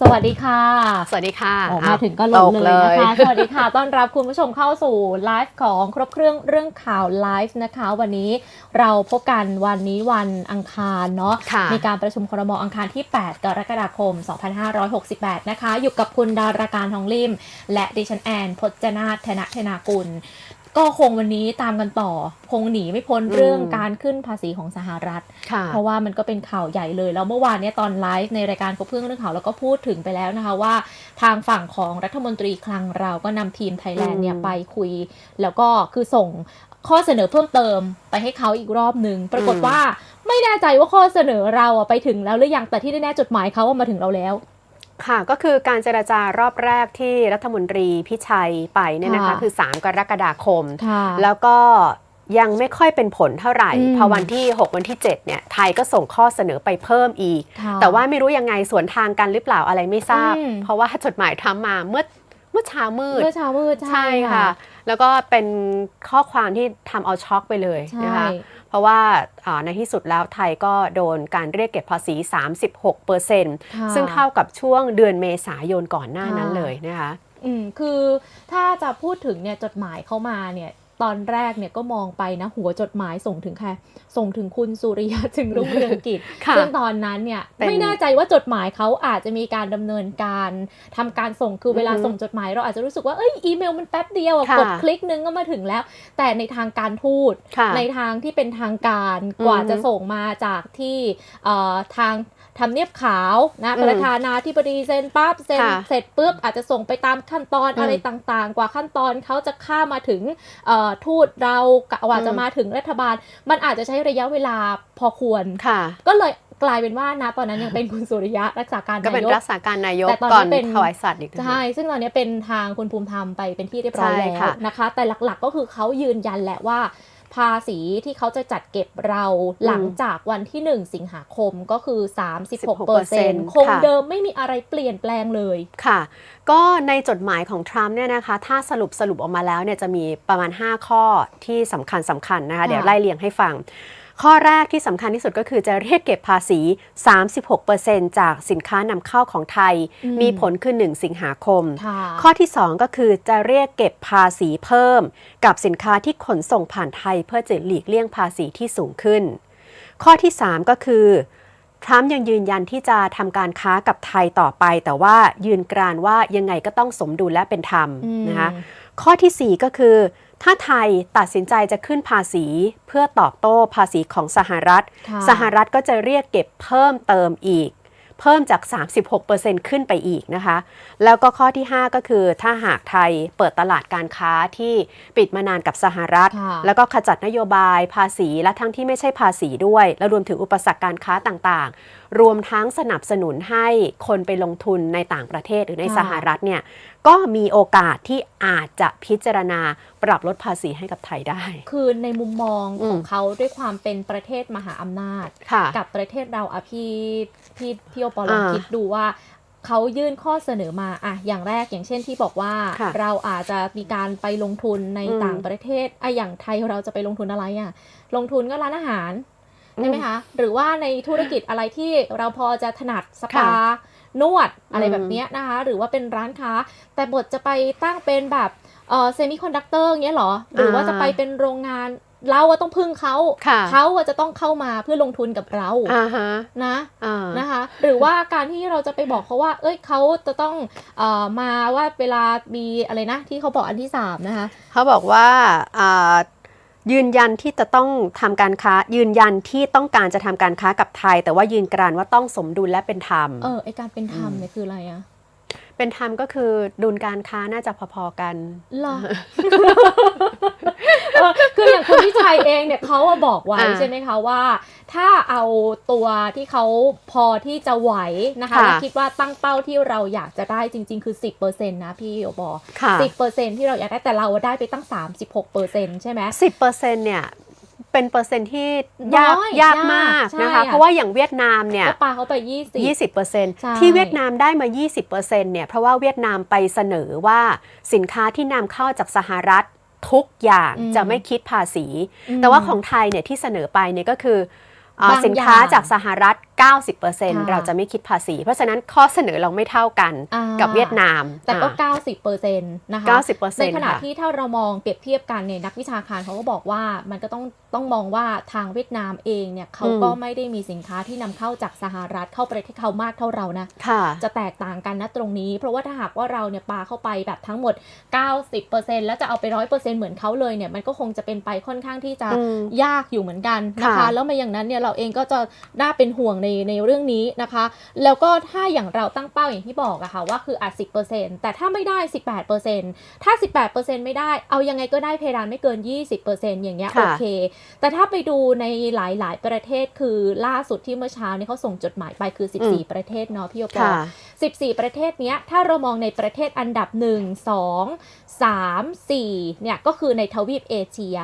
สวัสดีค่ะ สวัสดีค่ะโอ้อ้มาถึงก็หลงตเลยนะคะ สวัสดีค่ะ ต้อนรับคุณผู้ชมเข้าสู่ไลฟ์ของครบเครื่องเรื่องข่าวไลฟ์นะคะ วันนี้เราพบกันวันนี้วันอังคารเนาะค่ะมีการประชุมครมอังคารที่ 8 กรกฎาคม 2568 นะคะ อยู่กับคุณดาราการทองริม และดิฉันแอนพจนาถธนธนากุล ก็คงวันนี้ตามกันต่อ คงหนีไม่พ้นเรื่องการขึ้นภาษีของสหรัฐค่ะเพราะว่ามันก็เป็นข่าวใหญ่เลย แล้วเมื่อวานเนี้ตอนไลฟ์ในรายการครบเครื่องเรื่องข่าวเราก็พูดถึงไปแล้วนะคะว่า ทางฝั่งของรัฐมนตรีคลังเราก็นำทีมไทยแลนด์เนี่ยอืมไปคุย แล้วก็คือส่งข้อเสนอเพิ่มเติมไปให้เขาอีกรอบหนึ่งปรากฏอืมว่าไม่แน่ใจว่าข้อเสนอเราอะไปถึงแล้วหรือยังแต่ที่แน่ๆจดหมายเขาว่ามาถึงเราแล้ว ค่ะก็คือการเจรจารอบแรกที่รัฐมนตรีพิชัยไปเนี่ยนะคะ ค่ะคือ 3 กรกฎาคม ค่ะ แล้วก็ยังไม่ค่อยเป็นผลเท่าไหร่อืม พอวันที่ 6 วันที่ 7 เนี่ย ไทยก็ส่งข้อเสนอไปเพิ่มอีก ค่ะ แต่ว่าไม่รู้ยังไงสวนทางกันหรือเปล่าอะไรไม่ทราบ อืม เพราะว่าจดหมายทำมาเมื่อเมื่อเช้ามืด เมื่อเช้ามืดใช่ค่ะ แล้วก็เป็นข้อความที่ทำเอาช็อกไปเลยใช่นะคะเพ ราะว่าอ่าในที่สุดแล้วไทยก็โดนการเรียกเก็บภาษี 36เปอร์เซ็นต์ค่ะซึ่งเท่ากับช่วงเดือนเมษายนก่อนหน้านั้นค่ะเลยนะคะอืมคือถ้าจะพูดถึงเนี่ยจดหมายเข้ามาเนี่ย ตอนแรกเนี่ยก็มองไปนะ หัวจดหมายส่งถึงใครส่งถึงคุณสุริยะจึงรุ่งเรืองกิจค่ะซึ่งตอนนั้นเนี่ยเป็นไม่แน่ใจว่าจดหมายเขาอาจจะมีการดำเนินการทำการส่งคือเวลาอือฮึส่งจดหมายเราอาจจะรู้สึกว่าเอ้ยอีเมลมันแป๊บเดียวอะค่ะกดคลิกนึงก็มาถึงแล้ว แต่ในทางการทูตค่ะในทางที่เป็นทางการกว่าอือฮึจะส่งมาจากที่เอ่อทางทำเนียบขาวนะอืมประธานาธิบดีเซ็นปั๊บเซ็นค่ะเสร็จปุ๊บอาจจะส่งไปตามขั้นตอนอืมอะไรต่างๆ กว่าขั้นตอนเขาจะข้ามมาถึงเอ่อทูตเรากว่าจะอืมมาถึงรัฐบาล มันอาจจะใช้ระยะเวลาพอควรค่ะ ก็เลยกลายเป็นว่านะตอนนั้นยังเป็นคุณสุริยะรักษาการก็เป็นนายกรักษาการนายกแต่ตอนนี้ก่อนเป็นถวายสัตว์อีกใช่ซึ่งตอนนี้เป็นทางคุณภูมิธรรมไปเป็นที่เรียบร้อยใช่แล้วค่ะนะคะ แต่หลักๆก็คือเขายืนยันแหละว่า ภาษีที่เขาจะจัดเก็บเราหลังจากวันที่ 1 สิงหาคมก็คือ36เปอร์เซ็นต์16%คงเดิมไม่มีอะไรเปลี่ยนแปลงเลยค่ะ ก็ในจดหมายของทรัมป์เนี่ยนะคะถ้าสรุปสรุปออกมาแล้วเนี่ยจะมีประมาณ 5 ข้อที่สำคัญสำคัญนะคะค่ะเดี๋ยวไล่เรียงให้ฟัง ข้อแรกที่สำคัญที่สุดก็คือจะเรียกเก็บภาษี 36%จากสินค้านำเข้าของไทย มีผลคือ 1 สิงหาคมค่ะข้อที่ 2 ก็คือจะเรียกเก็บภาษีเพิ่ม กับสินค้าที่ขนส่งผ่านไทย เพื่อจะหลีกเลี่ยงภาษีที่สูงขึ้น ข้อที่ 3 ก็คือทรัมป์ยังยืนยันที่จะทำการค้ากับไทยต่อไป แต่ว่ายืนกรานว่ายังไงก็ต้องสมดุลและเป็นธรรมอืมนะคะข้อทีสี่4 ก็คือ ถ้าไทยตัดสินใจจะขึ้นภาษีเพื่อตอบโต้ภาษีของสหรัฐค่ะสหรัฐก็จะเรียกเก็บเพิ่มเติมอีก เพิ่มจาก 36%ขึ้นไปอีกนะคะ แล้วก็ข้อที่ 5 ก็คือถ้าหากไทยเปิดตลาดการค้าที่ปิดมานานกับสหรัฐค่ะแล้วก็ขจัดนโยบายภาษีและทั้งที่ไม่ใช่ภาษีด้วย และรวมถึงอุปสรรคการค้าต่างๆรวมทั้งสนับสนุนให้คนไปลงทุนในต่างประเทศหรือในค่ะสหรัฐเนี่ยก็มีโอกาสที่อาจจะพิจารณาปรับลดภาษีให้กับไทยได้ คือในมุมมองอืมของเขาด้วยความเป็นประเทศมหาอำนาจค่ะกับประเทศเราอะพี่พี่พี่โอปอลลองอ่าคิดดูว่าเขายื่นข้อเสนอมาอะอย่างแรกอย่างเช่นที่บอกว่าค่ะเราอาจจะมีการไปลงทุนในอืมต่างประเทศอะอย่างไทยเราจะไปลงทุนอะไรอะลงทุนก็ร้านอาหาร ใช่ไหมคะ หรือว่าในธุรกิจอะไรที่เราพอจะถนัดสปาค่ะนวดอะไรอืมแบบเนี้ยนะคะ หรือว่าเป็นร้านค้า แต่บทจะไปตั้งเป็นแบบเออเซมิคอนดักเตอร์เงี้ยเหรอ หรือว่าจะไปเป็นโรงงานเราอะต้องพึ่งเขาค่ะเขาอะจะต้องเข้ามาเพื่อลงทุนกับเราอ่าฮะนะอ่านะคะ หรือว่าการที่เราจะไปบอกเขาว่า เอ้ยเขาจะต้องเอ่อมาว่าเวลามีอะไรนะ ที่เขาบอกอันที่สามนะคะ เขาบอกว่าอ่า ยืนยันที่จะต้องทำการค้า ยืนยันที่ต้องการจะทำการค้ากับไทย แต่ว่ายืนกรานว่าต้องสมดุลและเป็นธรรม เออไอการเป็นธรรมเนี่ยคืออะไรอะ เป็นธรรมก็คือดุลการค้าน่าจะพอๆกันเหรอเออคืออย่างคุณพิชัยเองเนี่ยเขาอะบอกไว้อ่าใช่ไหมคะว่า ถ้าเอาตัวที่เขาพอที่จะไหวนะคะค่ะและคิดว่าตั้งเป้าที่เราอยากจะได้จริง ๆ คือ 10%นะพี่โอบอค่ะสิบเปอร์เซ็นที่เราอยากได้แต่เราได้ไปตั้ง 36เปอร์เซ็นใช่ไหมสิบเปอร์เซ็นต์เนี่ย เป็นเปอร์เซ็นต์ที่ยากน้อยยากยากมากใช่นะคะอะเพราะว่าอย่างเวียดนามเนี่ย ก็ปาเขาไปยี่สิบ 20%ใช่ ที่เวียดนามได้มา 20%เนี่ยเพราะว่าเวียดนามไปเสนอว่าสินค้าที่นำเข้าจากสหรัฐทุกอย่างอืมจะไม่คิดภาษีอืมแต่ว่าของไทยเนี่ยที่เสนอไปเนี่ยก็คืออ่าบางสินค้าอย่างจากสหรัฐ90%เราจะไม่คิดภาษี เพราะฉะนั้นข้อเสนอเราไม่เท่ากันอ่ากับเวียดนาม แต่ก็อ่า90เปอร์เซ็นต์นะคะ90%ในขณะค่ะที่ถ้าเรามองเปรียบเทียบกันเนี่ยนักวิชาการเขาก็บอกว่ามันก็ต้องต้องมองว่าทางเวียดนามเองเนี่ยเขาก็ไม่ได้มีสินค้าที่นำเข้าจากสหรัฐเข้าประเทศเขามากเท่าเรานะค่ะจะแตกต่างกันนะตรงนี้ เพราะว่าถ้าหากว่าเราเนี่ยปาเข้าไปแบบทั้งหมด 90%แล้วจะเอาไป 100%เหมือนเขาเลยเนี่ยมันก็คงจะเป็นไปค่อนข้างที่จะอืมยากอยู่เหมือนกันนะคะค่ะแล้วมาอย่างนั้นเนี่ยเราเองก็จะน่าเป็นห่วงในในเรื่องนี้นะคะ แล้วก็ถ้าอย่างเราตั้งเป้าอย่างที่บอกอะค่ะว่าคืออะ10%แต่ถ้าไม่ได้ 18%ถ้า 18%ไม่ได้ เอายังไงก็ได้เพดานไม่เกิน 20%อย่างเงี้ยค่ะโอเค แต่ถ้าไปดูในหลายๆ ประเทศคือล่าสุดที่เมื่อเช้านี้เขาส่งจดหมายไปคือ 14 ประเทศเนาะพี่โยปอค่ะ14 ประเทศเนี้ยถ้าเรามองในประเทศอันดับ 1 2 3 4เนี่ยก็คือในทวีปเอเชีย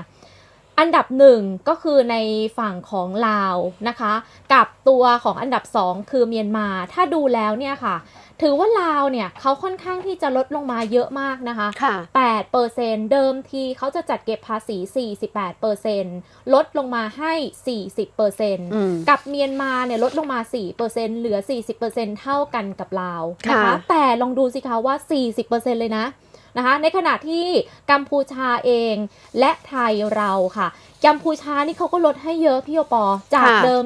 อันดับหนึ่งก็คือในฝั่งของลาวนะคะ กับตัวของอันดับ2คือเมียนมา ถ้าดูแล้วเนี่ยค่ะ ถือว่าลาวเนี่ยเขาค่อนข้างที่จะลดลงมาเยอะมากนะคะค่ะ8%เดิมทีเขาจะจัดเก็บภาษี 48%ลดลงมาให้ 40%อืมกับเมียนมาเนี่ยลดลงมา4%เหลือ 40%เท่ากันกับลาวนะคะค่ะแต่ลองดูสิคะว่า 40%เลยนะ นะคะในขณะที่กัมพูชาเองและไทยเราค่ะ กัมพูชานี่เขาก็ลดให้เยอะพี่โอปอจากเดิม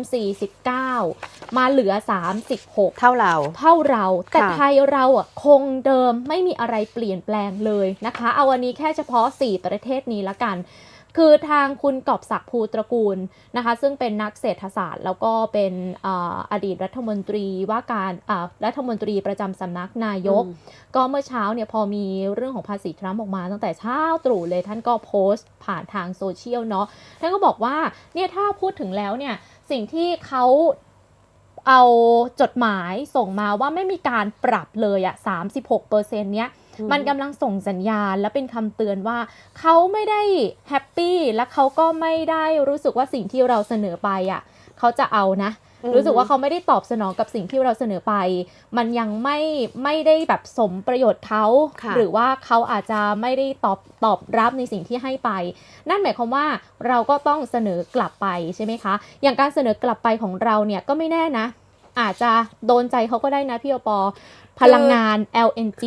49 มาเหลือ 36 เท่าเรา เท่าเรา แต่ค่ะไทยเราอะคงเดิมไม่มีอะไรเปลี่ยนแปลงเลยนะคะ เอาวันนี้แค่เฉพาะ 4 ประเทศนี้ละกัน คือทางคุณกอบศักดิ์ภูตระกูลนะคะ ซึ่งเป็นนักเศรษฐศาสตร์ แล้วก็เป็นอาอดีตรัฐมนตรีว่าการอ่ารัฐมนตรีประจำสำนักนายกอืมก็เมื่อเช้าเนี่ยพอมีเรื่องของภาษีทรัมป์ออกมา ตั้งแต่เช้าตรู่เลยท่านก็โพสต์ผ่านทางโซเชียลเนาะท่านก็บอกว่าเนี่ยถ้าพูดถึงแล้วเนี่ยสิ่งที่เขาเอาจดหมายส่งมาว่าไม่มีการปรับเลยอะ36%เนี้ย มันกำลังส่งสัญญาณ และเป็นคำเตือนว่า เขาไม่ได้แฮปปี้และเขาก็ไม่ได้รู้สึกว่าสิ่งที่เราเสนอไปอะเขาจะเอานะอืมรู้สึกว่าเขาไม่ได้ตอบสนองกับสิ่งที่เราเสนอไป มันยังไม่ไม่ได้แบบสมประโยชน์เขาค่ะหรือว่าเขาอาจจะไม่ได้ตอบตอบรับในสิ่งที่ให้ไป นั่นหมายความว่าเราก็ต้องเสนอกลับไปใช่ไหมคะ อย่างการเสนอกลับไปของเราเนี่ยก็ไม่แน่นะ อาจจะโดนใจเขาก็ได้นะพี่โอปอ พลังงาน LNG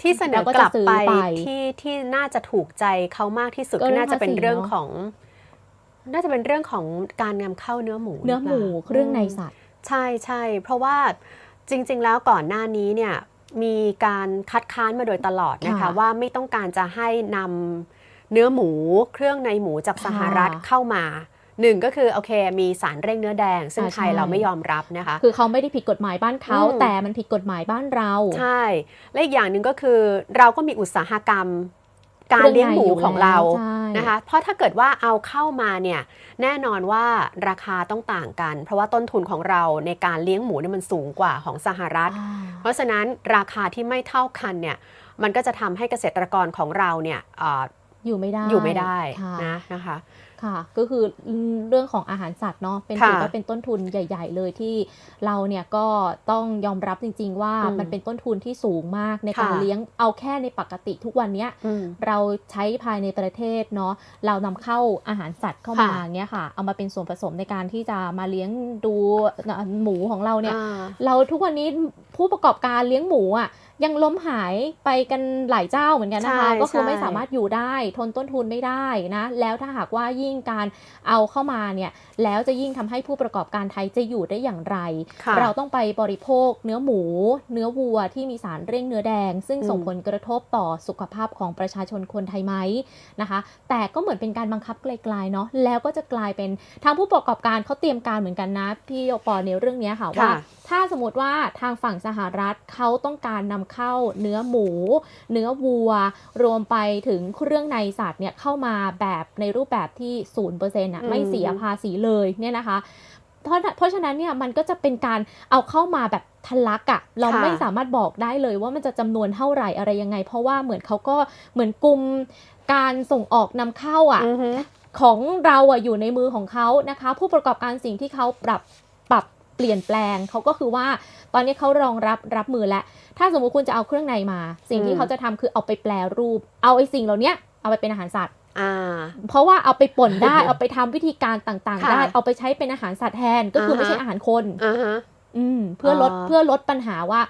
ที่เสนอเราก็กจะลับซื้อไปไปที่ที่น่าจะถูกใจเขามากที่สุดก็ก็เรื่องน่าจะเป็นภาษีเรื่องเนอะของ น่าจะเป็นเรื่องของการนำเข้าเนื้อหมู เนื้อหมูรืปล่าเครื่องในสัตว์ ใช่ใช่เพราะว่าจริง ๆ แล้วก่อนหน้านี้เนี่ยมีการคัดค้านมาโดยตลอดนะคะค่ะว่าไม่ต้องการจะให้นำเนื้อหมูเครื่องในหมูจากสหรัฐค่ะเข้ามา หนึ่งก็คือโอเคมีสารเร่งเนื้อแดง ซึ่งอ่าไทยใช่เราไม่ยอมรับนะคะ คือเขาไม่ได้ผิดกฎหมายบ้านเขาอืมแต่มันผิดกฎหมายบ้านเรา ใช่ และอีกอย่างหนึ่งก็คือเราก็มีอุตสาหกรรมการเลี้ยงหมูของเราใช่นะคะ เพราะถ้าเกิดว่าเอาเข้ามาเนี่ยแน่นอนว่าราคาต้องต่างกัน เพราะว่าต้นทุนของเราในการเลี้ยงหมูเนี่ยมันสูงกว่าของสหรัฐอ่าเพราะฉะนั้นราคาที่ไม่เท่ากันเนี่ยมันก็จะทำให้เกษตรกรของเราเนี่ยเอ่ออยู่ไม่ได้อยู่ไม่ได้ค่ะนะนะคะ ค่ะ ก็คือเรื่องของอาหารสัตว์เนาะเป็นค่ะถือว่าเป็นต้นทุนใหญ่ ๆ เลยที่เราเนี่ยก็ต้องยอมรับจริง ๆ ว่าอืมมันเป็นต้นทุนที่สูงมากในการค่ะเลี้ยงเอาแค่ในปกติทุกวันเนี้ยอืมเราใช้ภายในประเทศเนาะเรานำเข้าอาหารสัตว์เข้ามาค่ะเนี้ยค่ะเอามาเป็นส่วนผสมในการที่จะมาเลี้ยงดูหมูของเราเนี่ยอ่าเราทุกวันนี้ผู้ประกอบการเลี้ยงหมูอะ ยังล้มหายไปกันหลายเจ้าเหมือนกันนะคะใช่ก็คือใช่ไม่สามารถอยู่ได้ทนต้นทุนไม่ได้นะแล้วถ้าหากว่ายิ่งการเอาเข้ามาเนี่ยแล้วจะยิ่งทำให้ผู้ประกอบการไทยจะอยู่ได้อย่างไรค่ะเราต้องไปบริโภคเนื้อหมู เนื้อวัวที่มีสารเร่งเนื้อแดง ซึ่งส่งอืมผลกระทบต่อสุขภาพของประชาชนคนไทยไหมนะคะ แต่ก็เหมือนเป็นการบังคับไกลๆเนาะแล้วก็จะกลายเป็นทางผู้ประกอบการเขาเตรียมการเหมือนกันนะพี่โอปอในเรื่องเนี้ยค่ะว่าค่ะถ้าสมมติว่าทางฝั่งสหรัฐเขาต้องการนำเข้าเนื้อหมู เนื้อวัว รวมไปถึงเครื่องในสัตว์เนี่ยเข้ามาแบบในรูปแบบที่ศูนย์เปอร์เซ็นต์อะอืมไม่เสียภาษีเลยเนี่ยนะคะเพราะเพราะฉะนั้นเนี่ยมันก็จะเป็นการเอาเข้ามาแบบทะลักอะ่ะเราค่ะไม่สามารถบอกได้เลยว่ามันจะจำนวนเท่าไหร่อะไรยังไง เพราะว่าเหมือนเขาก็เหมือนกลุ่มการส่งออกนำเข้าอะอือฮึของเราอะอยู่ในมือของเขานะคะ ผู้ประกอบการสิ่งที่เขาปรับปรับ เปลี่ยนแปลงเขาก็คือว่าตอนนี้เขารองรับรับมือแล้ว ถ้าสมมุติคุณจะเอาเครื่องในมา สิ่งอืที่มเขาจะทำคือเอาไปแปลรูป เอาไอ้สิ่งเหล่านี้เอาไปเป็นอาหารสัตว์อ่าเพราะว่าเอาไปป่นได้เอาไปทำวิธีการต่างๆค่ะได้ เอาไปใช้เป็นอาหารสัตว์แทนก็คืออาฮะไม่ใช่อาหารคนอ่าฮะอืมเพื่อลดอ๋อเพื่อลดปัญหาว่า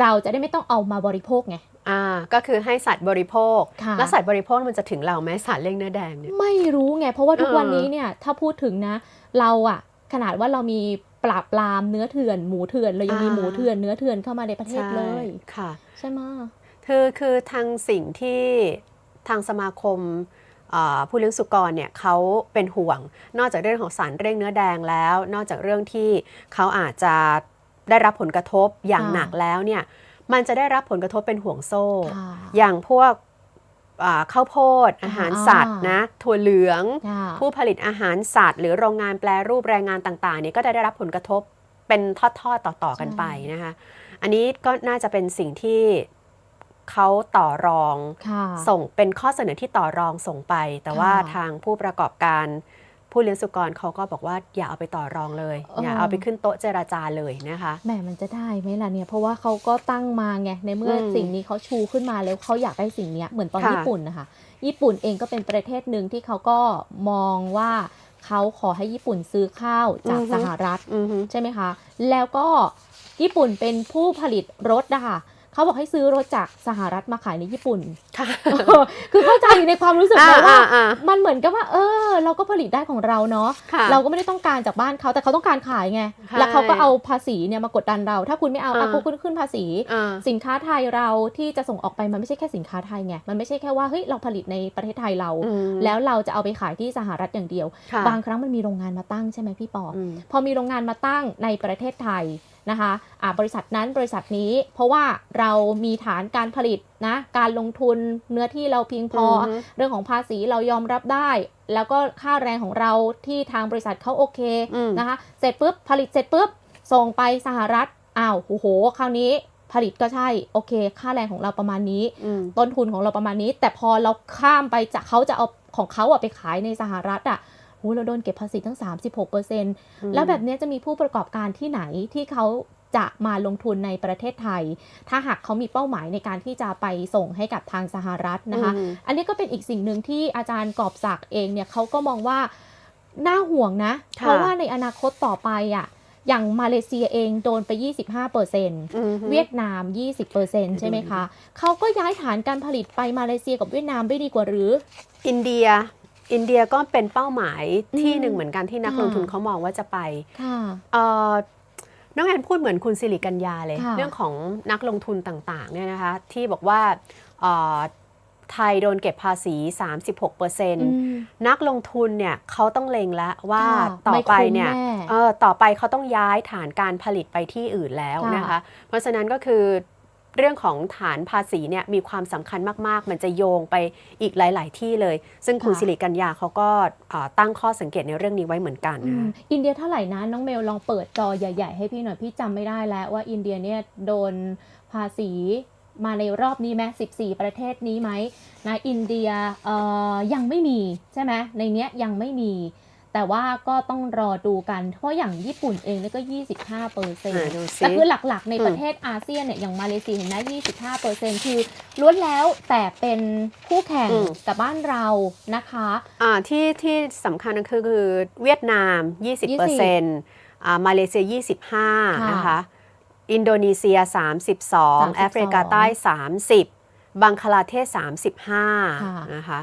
เราจะได้ไม่ต้องเอามาบริโภคไงอ่าก็คือให้สัตว์บริโภคค่ะแล้วสัตว์บริโภคมันจะถึงเราไหมสัตว์เลี้ยงเนื้อแดงเนี่ยไม่รู้ไง เพราะว่าทุกเออวันนี้เนี่ยถ้าพูดถึงนะ เราอะขนาดว่าเรามี ปราบปรามเนื้อเถื่อนหมูเถื่อนเรายังมีหมูเถื่อนเนื้อเถื่อนเข้ามาในประเทศเลยใช่ค่ะใช่ไหมะคือคือทางสิ่งที่ทางสมาคมเอ่อผู้เลี้ยงสุกรเนี่ยเขาเป็นห่วง นอกจากเรื่องของสารเร่งเนื้อแดงแล้ว นอกจากเรื่องที่เขาอาจจะได้รับผลกระทบอย่างหนักแล้วเนี่ยมันจะได้รับผลกระทบเป็นห่วงโซ่ค่ะอย่างพวกอ่า ข้าวโพด อาหารสัตว์อ่านนะถั่วเหลืองค่ะผู้ผลิตอาหารสัตว์ หรือโรงงานแปรรูปแรงงานต่างๆเนี่ยก็จะได้รับผลกระทบเป็นทอดๆต่อๆกันไปนะคะอันนี้ก็น่าจะเป็นสิ่งที่เขาต่อรองค่ะส่งเป็นข้อเสนอที่ต่อรองส่งไป แต่ว่าค่ะทางผู้ประกอบการ ผู้เลี้ยงสุกรเขาก็บอกว่าอย่าเอาไปต่อรองเลยเออออย่าเอาไปขึ้นโต๊ะเจราจาเลยนะคะแหมมันจะได้ไหมล่ะเนี่ยเพราะว่าเขาก็ตั้งมาไงในเมื่ออมสิ่งนี้เขาชูขึ้นมาแล้วเขาอยากได้สิ่งเนี้ยเหมือนตอนค่ะญี่ปุ่นนะคะญี่ปุ่นเองก็เป็นประเทศหนึ่งที่เขาก็มองว่าเขาขอให้ญี่ปุ่นซื้อข้าวจากสหรัฐอือฮึใช่ไหมคะ แล้วก็ญี่ปุ่นเป็นผู้ผลิตรถนะคะ เขาบอกให้ซื้อรถจากสหรัฐมาขายในญี่ปุ่นค่ะคือเข้าใจในความรู้สึกอ่านะว่าอ่าอ่า มันเหมือนกับว่า เออ เราก็ผลิตได้ของเราเนาะค่ะเราก็ไม่ได้ต้องการจากบ้านเขาแต่เขาต้องการขายไงใช่แล้วเขาก็เอาภาษีเนี่ยมากดดันเรา ถ้าคุณไม่เอาอ่าอะคุณขึ้นภาษีอ่าสินค้าไทยเราที่จะส่งออกไปมันไม่ใช่แค่สินค้าไทยไง มันไม่ใช่แค่ว่าเฮ้ยเราผลิตในประเทศไทยเราอืมแล้วเราจะเอาไปขายที่สหรัฐอย่างเดียวค่ะบางครั้งมันมีโรงงานมาตั้งใช่ไหมพี่ปอออืมพอมีโรงงานมาตั้งในประเทศไทย นะคะอ่าบริษัทนั้นบริษัทนี้ เพราะว่าเรามีฐานการผลิตนะการลงทุนเนื้อที่เราเพียงพอออฮึเรื่องของภาษีเรายอมรับได้ แล้วก็ค่าแรงของเราที่ทางบริษัทเขาโอเคอืมนะคะเสร็จปุ๊บผลิตเสร็จปุ๊บส่งไปสหรัฐอ้าวโอ้โหคราวนี้ผลิตก็ใช่ โอเค ค่าแรงของเราประมาณนี้อืมต้นทุนของเราประมาณนี้ แต่พอเราข้ามไปจากเขาจะเอาของเขาอะไปขายในสหรัฐอะ โหเราโดนเก็บภาษีตั้ง 36%แล้วแบบเนี้ยจะมีผู้ประกอบการที่ไหนที่เขาจะมาลงทุนในประเทศไทย ถ้าหากเขามีเป้าหมายในการที่จะไปส่งให้กับทางสหรัฐนะคะอืมอันนี้ก็เป็นอีกสิ่งหนึ่งที่อาจารย์กอบศักดิ์เองเนี่ยเขาก็มองว่าน่าห่วงนะค่ะเพราะว่าในอนาคตต่อไปอะอย่างมาเลเซียเองโดนไป 25%อืมเวียดนาม 20%ใช่ไหมคะ เขาก็ย้ายฐานการผลิตไปมาเลเซียกับเวียดนามไม่ดีกว่าหรือ อินเดีย อินเดียก็เป็นเป้าหมายที่อืมหนึ่งเหมือนกันที่นักค่ะลงทุนเขามองว่าจะไปค่ะเอ่อน้องแอนพูดเหมือนคุณสิริกัญญาเลยค่ะเรื่องของนักลงทุนต่างๆเนี่ยนะคะที่บอกว่าเอ่อไทยโดนเก็บภาษี 36%นักลงทุนเนี่ยเขาต้องเล็งแล้วว่าค่ะต่อไปเนี่ยไม่คุ้มแน่เออต่อไปเขาต้องย้ายฐานการผลิตไปที่อื่นแล้วค่ะนะคะ เพราะฉะนั้นก็คือ เรื่องของฐานภาษีเนี่ยมีความสำคัญมากๆ มันจะโยงไปอีกหลาย ๆ ที่เลย ซึ่งคุณค่ะสิริกัญญาเขาก็เอ่อตั้งข้อสังเกตในเรื่องนี้ไว้เหมือนกันอืนะมคะอินเดียเท่าไหร่นะน้องเมลลองเปิดจอใหญ่ ๆ ให้พี่หน่อยพี่จำไม่ได้แล้วว่าอินเดียเนี่ยโดนภาษีมาในรอบนี้ไหม14 ประเทศนี้ไหมนะอินเดียเอ่อยังไม่มีใช่ไหมในเนี้ยยังไม่มี แต่ว่าก็ต้องรอดูกัน เพราะอย่างญี่ปุ่นเองเนี่ยก็ 25เปอร์เซ็นอ่าต์ดูสิแต่คือหลักๆ ในอืมประเทศอาเซียนเนี่ยอย่างมาเลเซียเห็นไหม25เปอร์เซ็นต์คือล้วนแล้วแต่เป็นคู่แข่งกับบ้านเรานะคะอ่าที่ที่สำคัญก็คือคือเวียดนาม 20%อ่ามาเลเซีย 25 นะคะ อินโดนีเซีย 32 แอฟริกาใต้ 30 บังคลาเทศค่ะ35 นะคะ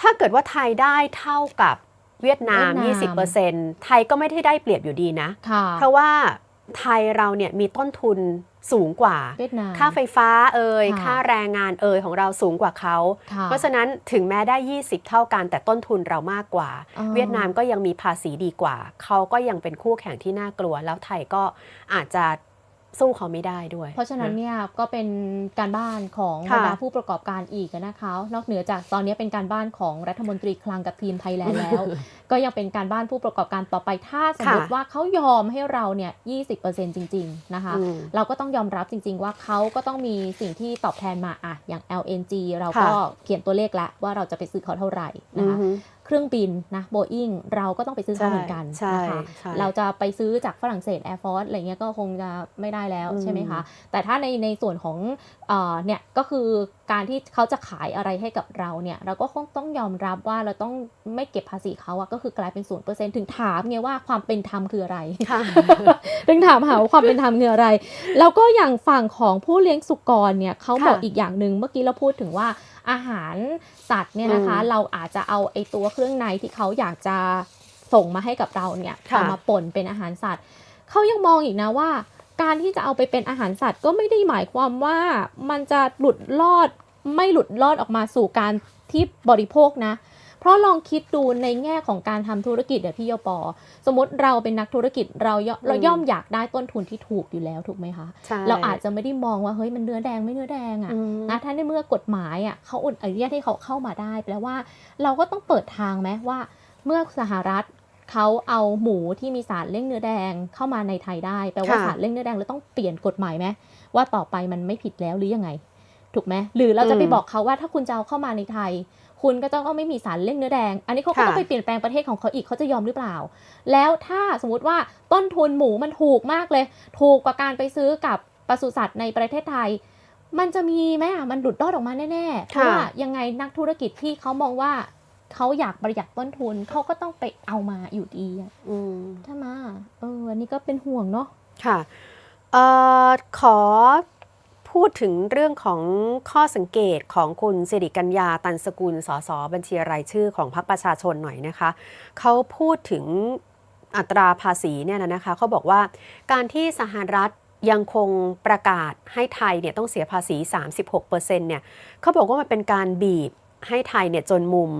ถ้าเกิดว่าไทยได้เท่ากับ เวียดนามเวียดนาม 20%ไทยก็ไม่ได้ได้เปรียบอยู่ดีนะค่ะเพราะว่าไทยเราเนี่ยมีต้นทุนสูงกว่าเวียดนามค่าไฟฟ้าเอ่ยค่ะค่าแรงงานเอ่ยของเราสูงกว่าเขาค่ะเพราะฉะนั้นถึงแม้ได้ 20 เท่ากันแต่ต้นทุนเรามากกว่าอ๋อเวียดนามก็ยังมีภาษีดีกว่า เขาก็ยังเป็นคู่แข่งที่น่ากลัว แล้วไทยก็อาจจะ สู้เขาไม่ได้ด้วย เพราะฉะนั้นเนี่ยก็เป็นการบ้านของบรค่ะรดาผู้ประกอบการอีกนะคะ นอกเหนือจากตอนนี้เป็นการบ้านของรัฐมนตรีคลังกับทีมไทยแลนด์แล้ว ก็ยังเป็นการบ้านผู้ประกอบการต่อไปถ้าสมมติค่ะว่าเขายอมให้เราเนี่ย20%จริง ๆ นะคะอืมเราก็ต้องยอมรับจริง ๆ ว่าเขาก็ต้องมีสิ่งที่ตอบแทนมาอะอย่าง LNG เราก็ค่ะเขียนตัวเลขแล้วว่าเราจะไปซื้อเขาเท่าไหร่อืนะอคะฮึ เครื่องบินนะโบอิงเราก็ต้องไปซื้อเขาเหมือนกันใช่นะคะใช่เราจะไปซื้อจากฝรั่งเศส Air Force อะไรเงี้ยก็คงจะไม่ได้แล้วอืมใช่ไหมคะ แต่ถ้าในในส่วนของเอ่อเนี่ยก็คือการที่เขาจะขายอะไรให้กับเราเนี่ยเราก็คงต้องยอมรับว่าเราต้องไม่เก็บภาษีเขาอะก็คือกลายเป็นศูนย์เปอร์เซ็นต์ถึงถามไงว่าความเป็นธรรมคืออะไรค่ะถึงถามหาว่าความเป็นธรรมคืออะไร แล้วก็อย่างฝั่งของผู้เลี้ยงสุกรเนี่ยเขาค่ะบอกอีกอย่างหนึ่งเมื่อกี้เราพูดถึงว่า อาหารสัตว์เนี่ยนะคะอืมเราอาจจะเอาไอตัวเครื่องในที่เขาอยากจะส่งมาให้กับเราเนี่ยค่ะเอามาป่นเป็นอาหารสัตว์เขายังมองอีกนะว่า การที่จะเอาไปเป็นอาหารสัตว์ก็ไม่ได้หมายความว่ามันจะหลุดรอดไม่หลุดรอดออกมาสู่การที่บริโภคนะ เพราะลองคิดดูในแง่ของการทำธุรกิจเดี๋ยวพี่โยปอ สมมติเราเป็นนักธุรกิจเราย่อเราย่อมอยากได้ต้นทุนที่ถูกอยู่แล้วถูกไหมคะใช่เราอาจจะไม่ได้มองว่าเฮ้ยมันเนื้อแดงไม่เนื้อแดงอะอืมนะถ้าในเมื่อกฎหมายอะเขาอนุญาตให้เขาเข้ามาได้แปลว่า เราก็ต้องเปิดทางไหมว่า เมื่อสหรัฐเขาเอาหมูที่มีสารเล่งเนื้อแดงเข้ามาในไทยได้แปลว่าค่ะสารเล่งเนื้อแดงเราต้องเปลี่ยนกฎหมายไหมว่าต่อไปมันไม่ผิดแล้วหรือยังไง ถูกไหมหรือเราจะไปบอกเขาว่าถ้าคุณจะเอาเข้ามาในไทย คุณก็ต้องไม่มีสารเล่งเนื้อแดง อันนี้เขาก็ต้องไปเปลี่ยนแปลงประเทศของเขาอีกเขาจะยอมหรือเปล่า แล้วถ้าสมมติว่าต้นทุนหมูมันถูกมากเลย ถูกกว่าการไปซื้อกับปศุสัตว์ในประเทศไทย มันจะมีไหมอะมันหลุดรอดออกมาแน่ๆเพราะว่ายังไงนักธุรกิจที่เขามองว่าเขาอยากประหยัดต้นทุนเขาก็ต้องไปเอามาอยู่ดีอะอืมใช่ไหมเอออันนี้ก็เป็นห่วงเนาะค่ะเอ่อขอ พูดถึงเรื่องของข้อสังเกตของคุณสิริกัญญาตันสกุลสสบัญชีรายชื่อของพรรคประชาชนหน่อยนะคะ เขาพูดถึงอัตราภาษีเนี่ยนะคะเขาบอกว่าการที่สหรัฐยังคงประกาศให้ไทยเนี่ยต้องเสียภาษี 36%เนี่ยเขาบอกว่ามันเป็นการบีบให้ไทยเนี่ยจนมุม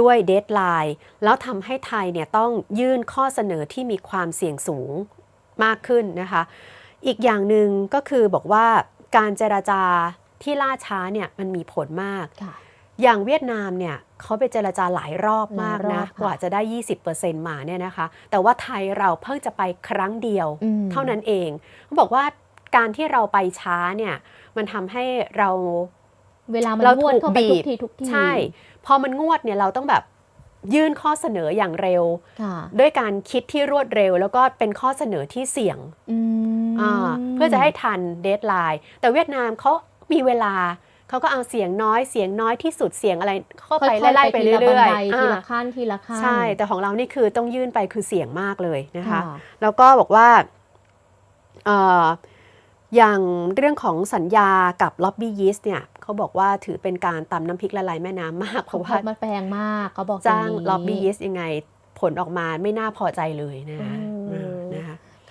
ด้วยเดทไลน์แล้วทำให้ไทยเนี่ยต้องยื่นข้อเสนอที่มีความเสี่ยงสูงมากขึ้นนะคะ อีกอย่างหนึ่งก็คือบอกว่า การเจราจาที่ล่าช้าเนี่ยมันมีผลมากค่ะอย่างเวียดนามเนี่ยเขาไปเจราจาหลายรอบมากหลายรอนะบค่ะกว่าจะได้ 20%มาเนี่ยนะคะ แต่ว่าไทยเราเพิ่งจะไปครั้งเดียวอืมเท่านั้นเองเขาบอกว่าการที่เราไปช้าเนี่ยมันทำให้เราเวลามันเรางวดถูกเข้าไปบีทุบกทีทุกทีใช่ พอมันงวดเนี่ยเราต้องแบบยื่นข้อเสนออย่างเร็วค่ะด้วยการคิดที่รวดเร็ว แล้วก็เป็นข้อเสนอที่เสี่ยงอืมอ่า เพื่อจะให้ทันเดทไลน์แต่เวียดนามเขามีเวลาเขาก็เอาเสียงน้อยเสียงน้อยที่สุดเสียงอะไรเข้าไปค่อยๆไล่ๆไปทีละบันเรื่อยไดๆทีอ่าละขั้นทีละขั้นใช่ แต่ของเรานี่คือต้องยื่นไปคือเสียงมากเลยนะคะค่ะแล้วก็บอกว่าเอ่ออย่างเรื่องของสัญญากับล็อบบี้ยิสเนี่ยเขาบอกว่าถือเป็นการตำน้ำพริกละลายแม่น้ำมาก เพเขาราะพว่าบมาแปลงมากเขาบอกจ้างย่นี้ล็อบบี้ยิสยังไงผลออกมาไม่น่าพอใจเลยนะ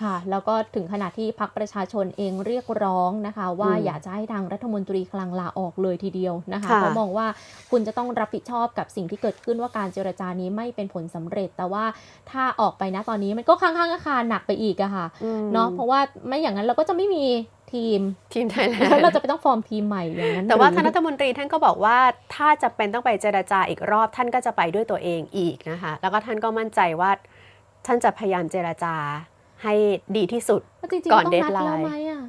คะเออนะคะค่ะ แล้วก็ถึงขนาดที่พักประชาชนเองเรียกร้องนะคะ ว่าอืมอยากจะให้ทางรัฐมนตรีคลังลาออกเลยทีเดียวนะคะค่ะเพราะมองว่าคุณจะต้องรับผิดชอบกับสิ่งที่เกิดขึ้นว่าการเจรจานี้ไม่เป็นผลสำเร็จ แต่ว่าถ้าออกไปนะตอนนี้มันก็ค้างค้างคาหนักไปอีกอะค่ะอืมเนาะเพราะว่าไม่อย่างนั้นเราก็จะไม่มีทีมทีมไทยแลแล้วนเราด์จะไปต้องฟอร์มทีมใหม่อย่างนั้นแต่ว่าหรือท่านรัฐมนตรีท่านก็บอกว่าถ้าจะเป็นต้องไปเจรจาอีกรอบท่านก็จะไปด้วยตัวเองอีกนะคะ แล้วก็ท่านก็มั่นใจว่าท่านจะพยายามเจรจา ให้ดีที่สุดแล้วจริงๆก่อนต้องนัด deadline แล้วไหมอะ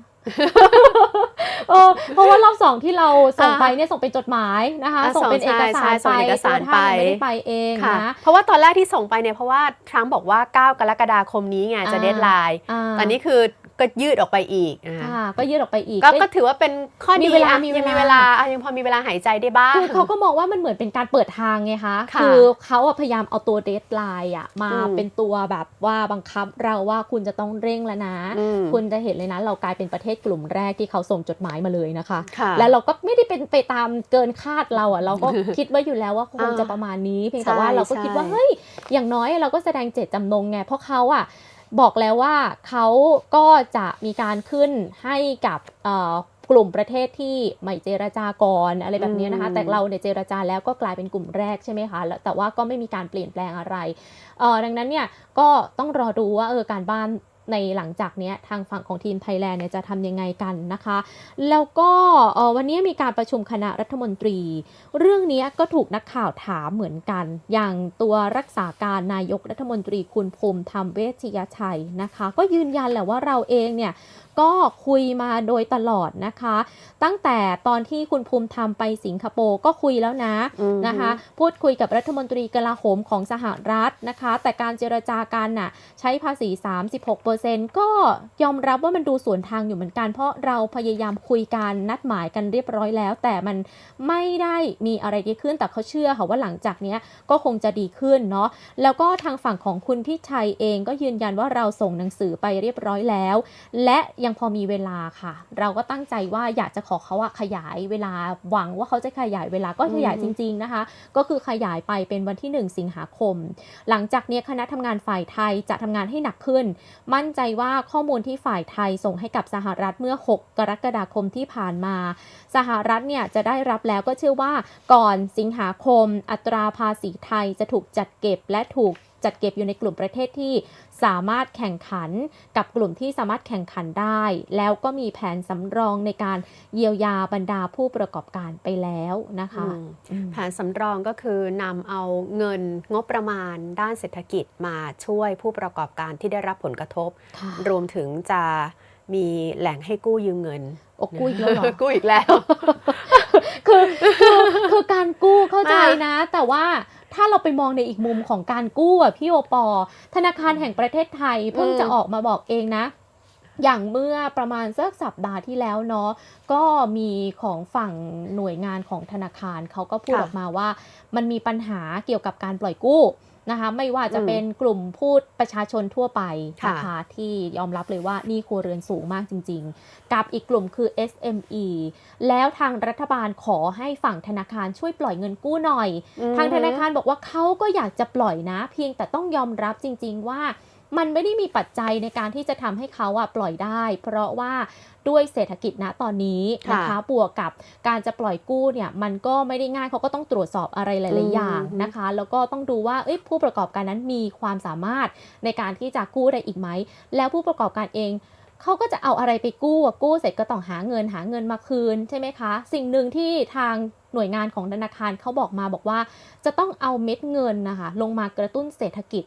เออเพราะว่ารอบสองที่เราส่งไปเนี่ยส่งเป็นจดหมายนะคะอะส่งเป็นส่เองกใช่สารใช่ส่งเอกสารตัวท่านไปไม่ได้ไปเองค่ะนะเพราะว่าตอนแรกที่ส่งไปเนี่ยเพราะว่าทรัมป์บอกว่า 9 กรกฎาคมนี้ไงจะอ่าเดทไลน์าตอนนี้คือ ก็ยืดออกไปอีกนะคะ ค่ะก็ยืดออกไปอีก ก็ก็ก็ถือว่าเป็นข้อมีดีเวลาอะมียังมีเวเวลาลาอะยังพอมีเวลาหายใจได้บ้าง คือเขาก็มองว่ามันเหมือนเป็นการเปิดทางไงคะค่ะคือเขาอะพยายามเอาตัวเดทไลน์อะมาอืม เป็นตัวแบบว่าบังคับเราว่าคุณจะต้องเร่งแล้วนะ อืมคุณจะเห็นเลยนะ เรากลายเป็นประเทศกลุ่มแรกที่เขาส่งจดหมายมาเลยนะคะ ค่ะ แล้วเราก็ไม่ได้เป็นไปตามเกินคาดเราอะ เราก็ คิดไว้อยู่แล้วว่าคงจะประมาณนี้ เพียงแต่ว่าใช่เราก็คิดว่าใช่ เฮ้ยอย่างน้อยเราก็แสดงเจตจำนงไงเพราะเขาอะ บอกแล้วว่าเขาก็จะมีการขึ้นให้กับเอ่อกลุ่มประเทศที่ไม่เจรจากรอะไรแบบนี้นะคะอืมแต่เราเนี่ยเจรจาแล้วก็กลายเป็นกลุ่มแรกใช่ไหมคะแล้วแต่ว่าก็ไม่มีการเปลี่ยนแปลงอะไรเออดังนั้นเนี่ยก็ต้องรอดูว่าเออการบ้าน ในหลังจากนี้ทางฝั่งของทีมไทยแลนด์เนี่ยจะทำยังไงกันนะคะ แล้วก็วันนี้มีการประชุมคณะรัฐมนตรี เรื่องนี้ก็ถูกนักข่าวถามเหมือนกัน อย่างตัวรักษาการนายกรัฐมนตรีคุณภูมิธรรมเวชยชัยนะคะ ก็ยืนยันแหละว่าเราเองเนี่ย ก็คุยมาโดยตลอดนะคะ ตั้งแต่ตอนที่คุณภูมิธรรมไปสิงคโปร์ก็คุยแล้วนะอืมนะคะ พูดคุยกับรัฐมนตรีกลาโหมของสหรัฐนะคะ แต่การเจรจากันน่ะใช้ภาษี 36%ก็ยอมรับว่ามันดูสวนทางอยู่เหมือนกัน เพราะเราพยายามคุยกันนัดหมายกันเรียบร้อยแล้ว แต่มันไม่ได้มีอะไรดีขึ้นแต่เขาเชื่อค่ะว่าหลังจากเนี้ยก็คงจะดีขึ้นเนาะแล้วก็ทางฝั่งของคุณพิชัยเองก็ยืนยันว่าเราส่งหนังสือไปเรียบร้อยแล้ว และยังพอมีเวลาค่ะ เราก็ตั้งใจว่าอยากจะขอเขาอะขยายเวลาหวังว่าเขาจะขยายเวลาก็ขยายจริง ๆนะคะ ก็คือขยายไปเป็นวันที่ 1 สิงหาคม หลังจากนี้คณะทำงานฝ่ายไทยจะทำงานให้หนักขึ้น มั่นใจว่าข้อมูลที่ฝ่ายไทยส่งให้กับสหรัฐเมื่อ 6 กรกฎาคมที่ผ่านมา สหรัฐเนี่ยจะได้รับแล้วก็เชื่อว่าก่อนสิงหาคม อัตราภาษีไทยจะถูกจัดเก็บและถูก จัดเก็บอยู่ในกลุ่มประเทศที่สามารถแข่งขันกับกลุ่มที่สามารถแข่งขันได้ แล้วก็มีแผนสำรองในการเยียวยาบรรดาผู้ประกอบการไปแล้วนะคะอืมอืมแผนสำรองก็คือนำเอาเงินงบประมาณด้านเศรษฐกิจมาช่วยผู้ประกอบการที่ได้รับผลกระทบค่ะรวมถึงจะมีแหล่งให้กู้ยืมเงินโอ้กู้อีกแล้วเหรอกู้อีกแล้ว คือคือคือการกู้เข้าใจมานะ แต่ว่า ถ้าเราไปมองในอีกมุมของการกู้อะพี่โอปอ ธนาคารแห่งประเทศไทยเพิ่งอืมจะออกมาบอกเองนะ อย่างเมื่อประมาณสักสัปดาห์ที่แล้วเนาะก็มีของฝั่งหน่วยงานของธนาคารเขาก็พูดออกมาว่า มันมีปัญหาเกี่ยวกับการปล่อยกู้ นะคะไม่ว่าจะเป็นกลุ่มพูดประชาชนทั่วไปนะคะที่ยอมรับเลยว่าหนี่ครัวเรือนสูงมากจริง ๆ กับอีกกลุ่มคือ SME แล้วทางรัฐบาลขอให้ฝั่งธนาคารช่วยปล่อยเงินกู้หน่อยอืมทางธนาคารบอกว่าเขาก็อยากจะปล่อยนะ เพียงแต่ต้องยอมรับจริง ๆ ว่า มันไม่ได้มีปัจจัยในการที่จะทำให้เขาอะปล่อยได้ เพราะว่าด้วยเศรษฐกิจณตอนนี้นะคะค่ะบวกกับการจะปล่อยกู้เนี่ยมันก็ไม่ได้ง่ายเขาก็ต้องตรวจสอบอะไรหลายอืมๆอย่างนะคะ แล้วก็ต้องดูว่าเอ้ยผู้ประกอบการนั้นมีความสามารถในการที่จะกู้ได้อีกไหม แล้วผู้ประกอบการเองเขาก็จะเอาอะไรไปกู้อะกู้เสร็จก็ต้องหาเงินหาเงินมาคืนใช่ไหมคะ สิ่งหนึ่งที่ทางหน่วยงานของธนาคารเขาบอกมาบอกว่า จะต้องเอาเม็ดเงินนะคะลงมากระตุ้นเศรษฐกิจ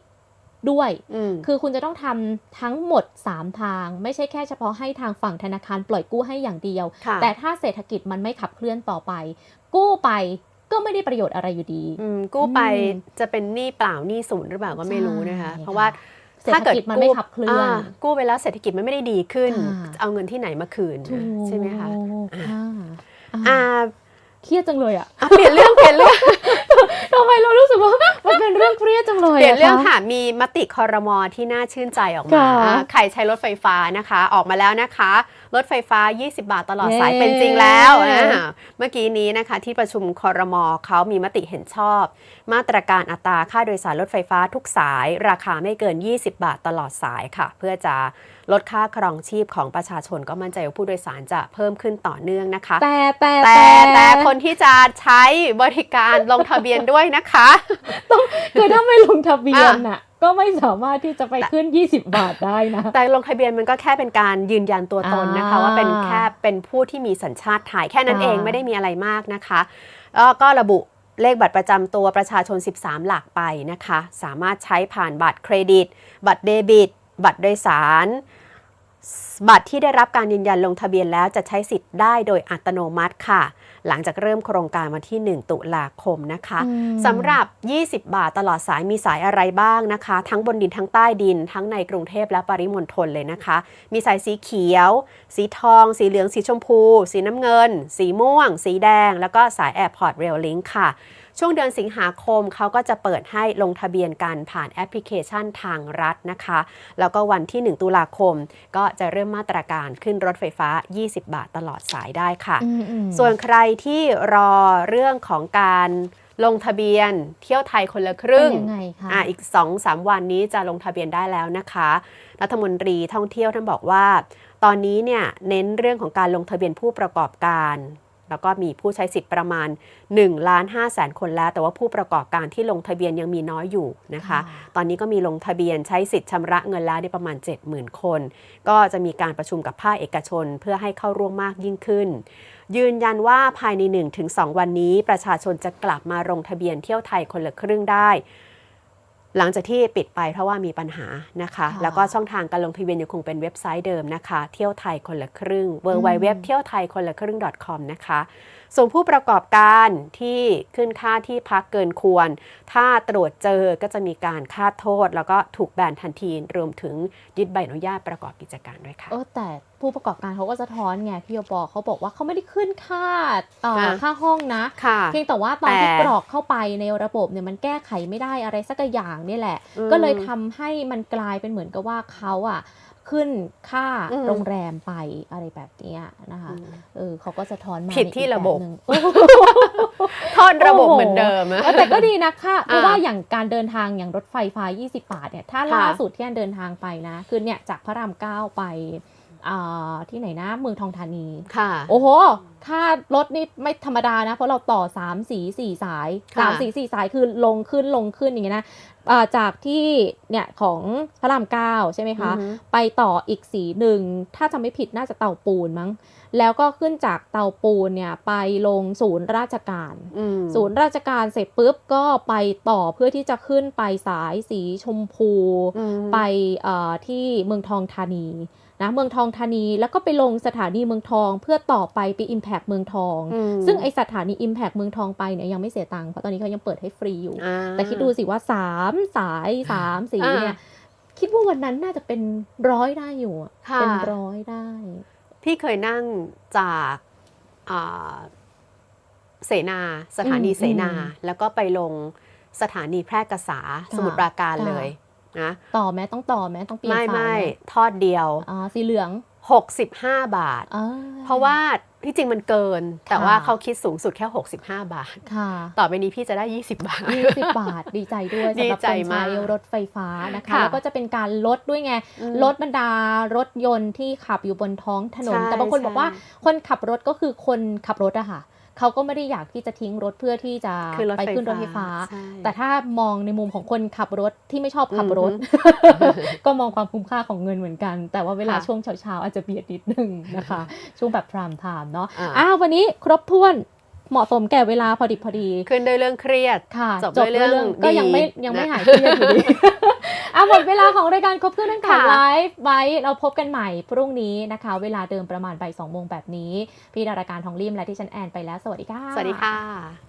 ด้วยอืมคือคุณจะต้องทำทั้งหมด 3 ทาง ไม่ใช่แค่เฉพาะให้ทางฝั่งธนาคารปล่อยกู้ให้อย่างเดียวค่ะแต่ถ้าเศรษฐกิจมันไม่ขับเคลื่อนต่อไป กู้ไปก็ไม่ได้ประโยชน์อะไรอยู่ดีอืมกู้ไปอืมจะเป็นหนี้เปล่าหนี้ศูนย์หรือเปล่าก็ไม่รู้นะคะใช่เพราะว่าเศรษฐกิจมันไม่ขับเคลื่อนากู้ไปแล้วเศรษฐกิจมันไม่ได้ดีขึ้นค่ะเอาเงินที่ไหนมาคืนถูกใช่ไหมคะค่ะอ่าอ่าเครียดจังเลยอะอะเปลี่ยนเรื่องเปลี่ยนเรื่อง ทำไมเรารู้สึกว่ามันเป็นเรื่องเครียดจังเลยเปลี่ยนเรื่องะคะค่ะ มีมติคอรมอที่น่าชื่นใจออกมาค่ะอ่าใครใช้รถไฟฟ้านะคะ ออกมาแล้วนะคะ รถไฟฟ้า 20 บาทตลอดสายเย้เป็นจริงแล้วอ่าเมื่อกี้นี้นะคะ ที่ประชุมคอรมอเขามีมติเห็นชอบ มาตรการอัตราค่าโดยสารรถไฟฟ้าทุกสาย ราคาไม่เกิน 20 บาทตลอดสายค่ะ เพื่อจะ ลดค่าครองชีพของประชาชนก็มั่นใจว่าผู้โดยสารจะเพิ่มขึ้นต่อเนื่องนะคะ แต่แต่แต่แต่คนที่จะใช้บริการลงทะเบียนด้วยนะคะคือถ้าไม่ลงทะเบียนน่ะก็ไม่สามารถที่จะไปขึ้น 20 บาทได้นะ แต่ลงทะเบียนมันก็แค่เป็นการยืนยันตัวตนนะคะอ่าว่าเป็นแค่เป็นผู้ที่มีสัญชาติไทยแค่นั้นอ่าเองไม่ได้มีอะไรมากนะคะแล้วก็ระบุเลขบัตรประจำตัวประชาชน 13 หลักไปนะคะ สามารถใช้ผ่านบัตรเครดิต บัตรเดบิต บัตรโดยสาร บัตรที่ได้รับการยืนยันลงทะเบียนแล้วจะใช้สิทธิ์ได้โดยอัตโนมัติค่ะ หลังจากเริ่มโครงการวันที่ 1 ตุลาคมนะคะอืมสำหรับ 20 บาทตลอดสายมีสายอะไรบ้างนะคะ ทั้งบนดินทั้งใต้ดิน ทั้งในกรุงเทพและปริมณฑลเลยนะคะ มีสายสีเขียว สีทอง สีเหลือง สีชมพู สีน้ำเงิน สีม่วง สีแดง แล้วก็สาย Airport Rail Link ค่ะ ช่วงเดือนสิงหาคมเขาก็จะเปิดให้ลงทะเบียนกันผ่านแอปพลิเคชันทางรัฐนะคะ แล้วก็วันที่ 1 ตุลาคม ก็จะเริ่มมาตรการขึ้นรถไฟฟ้า 20 บาทตลอดสายได้ค่ะอืมอืมส่วนใครที่รอเรื่องของการลงทะเบียนเที่ยวไทยคนละครึ่งเป็นยังไงคะอะอีก 2-3 วันนี้จะลงทะเบียนได้แล้วนะคะ รัฐมนตรีท่องเที่ยวท่านบอกว่า ตอนนี้เนี่ยเน้นเรื่องของการลงทะเบียนผู้ประกอบการ แล้วก็มีผู้ใช้สิทธิ์ประมาณ1ล้าน5แสนคนแล้ว แต่ว่าผู้ประกอบการที่ลงทะเบียนยังมีน้อยอยู่นะคะ ตอนนี้ก็มีลงทะเบียนใช้สิทธิ์ชำระเงินแล้วได้ประมาณ 70,000 คน ก็จะมีการประชุมกับภาคเอกชนเพื่อให้เข้าร่วมมากยิ่งขึ้น ยืนยันว่าภายใน 1-2 วันนี้ ประชาชนจะกลับมาลงทะเบียนเที่ยวไทยคนละครึ่งได้ หลังจากที่ปิดไปเพราะว่ามีปัญหานะคะค่ะแล้วก็ช่องทางการลงทะเบียนยังคงเป็นเว็บไซต์เดิมนะคะ เที่ยวไทยคนละครึ่ง w w w เที่ยวไทยคนละครึ่ง .com นะคะ ส่วนผู้ประกอบการที่ขึ้นค่าที่พักเกินควร ถ้าตรวจเจอก็จะมีการคาดโทษ แล้วก็ถูกแบนทันทีรวมถึงยึดใบอนุญาตประกอบกิจการด้วยค่ะเออแต่ผู้ประกอบการเขาก็สะท้อนไงพี่โยปอเขาบอกว่าเขาไม่ได้ขึ้นค่าเอ่อค่ะค่าห้องนะค่ะเพียงแต่ว่าตอนที่แต่กรอกเข้าไปในระบบเนี่ยมันแก้ไขไม่ได้อะไรสักอย่างนี่แหละอืมก็เลยทำให้มันกลายเป็นเหมือนกับว่าเขาอะ ขึ้นค่าอืมโรงแรมไปอะไรแบบเนี้ยนะคะอืมเออเขาก็สะท้อนมาผิดในอีกที่ระบบแหนึ่งโทษระบบเหมือนเดิมอะเออแต่ก็ดีนะค่ะเพราะอ่าว่าอย่างการเดินทางอย่างรถไฟฟ้า 20 บาทเนี่ยถ้าค่ะล่าสุดที่อันเดินทางไปนะคือเนี่ยจากพระรามเก้าไปอ่า ที่ไหนนะเมืองทองธานีค่ะ โอ้โห ค่ารถนี่ไม่ธรรมดานะ เพราะเราต่อ3สี4สายค่ะ3สี4สายคือลงขึ้นลงขึ้นอย่างเงี้ยนะอ่าจากที่เนี่ยของพระรามเก้าใช่ไหมคะอือฮึไปต่ออีกสีหนึ่ง ถ้าจำไม่ผิดน่าจะเตาปูนมั้ง แล้วก็ขึ้นจากเตาปูนเนี่ยไปลงศูนย์ราชการอืมศูนย์ราชการเสร็จปุ๊บก็ไปต่อเพื่อที่จะขึ้นไปสายสีชมพูอืมไปเอ่อที่เมืองทองธานี นะเมืองทองธานี แล้วก็ไปลงสถานีเมืองทอง เพื่อต่อไปไป Impact เมืองทองอืมซึ่งไอสถานี Impact เมืองทองไปเนี่ยยังไม่เสียตังค์เพราะตอนนี้เขายังเปิดให้ฟรีอยู่อ่าแต่คิดดูสิว่า 3 สาย3สีอ่าเนี่ยคิดว่าวันนั้นน่าจะเป็นร้อยได้อยู่อะค่ะเป็นร้อยได้ พี่เคยนั่งจากอ่าเสนาสถานีอืมเสนาอืมแล้วก็ไปลงสถานีแพร่กษาค่ะสมุทรปราการค่ะเลย นะต่อไหมต้องต่อไหมต้องเปลี่ยนไม่สายไม่หทอดเดียวอ๋อสีเหลือง 65 บาทอ่เพราะว่าที่จริงมันเกิน แต่ค่ะว่าเขาคิดสูงสุดแค่ 65 บาทค่ะต่อไปนี้พี่จะได้ 20 บาทยี่สิบบาท ดีใจด้วยดีสำหรับใจคนมาใช้กรถไฟฟ้านะคะค่ะแล้วก็จะเป็นการลดด้วยไงอืมลดบรรดารถยนต์ที่ขับอยู่บนท้องถนนใช่แต่บางคนใช่บอกว่าคนขับรถก็คือคนขับรถอะค่ะ เขาก็ไม่ได้อยากที่จะทิ้งรถเพื่อที่จะคือรถไปไฟขึ้นรถไฟฟ้าใช่แต่ถ้ามองในมุมของคนขับรถที่ไม่ชอบขับรถอือฮึก็มองความคุ้มค่าของเงินเหมือนกัน แต่ว่าเวลาค่ะช่วงเช้าๆอาจจะเบียดนิดนึงนะคะ ช่วงแบบพรามไทม์เนาะอ่าอ้าววันนี้ครบถ้วน เหมาะสมแก่เวลาพอดิบพอดี ขึ้นด้วยเรื่องเครียดค่ะจบด้วยเรื่องก็ยังไม่ดียังไม่นะหายเครียดอยู่ดีอะหมดเวลาของรายการครบเครื่องทั้งข่าวค่ะไลฟ์ไว้เราพบกันใหม่พรุ่งนี้นะคะ เวลาเดิมประมาณบ่ายสองโมงแบบนี้ พี่ดาราการทองริมและที่ฉันแอนไปแล้ว สวัสดีค่ะ สวัสดีค่ะ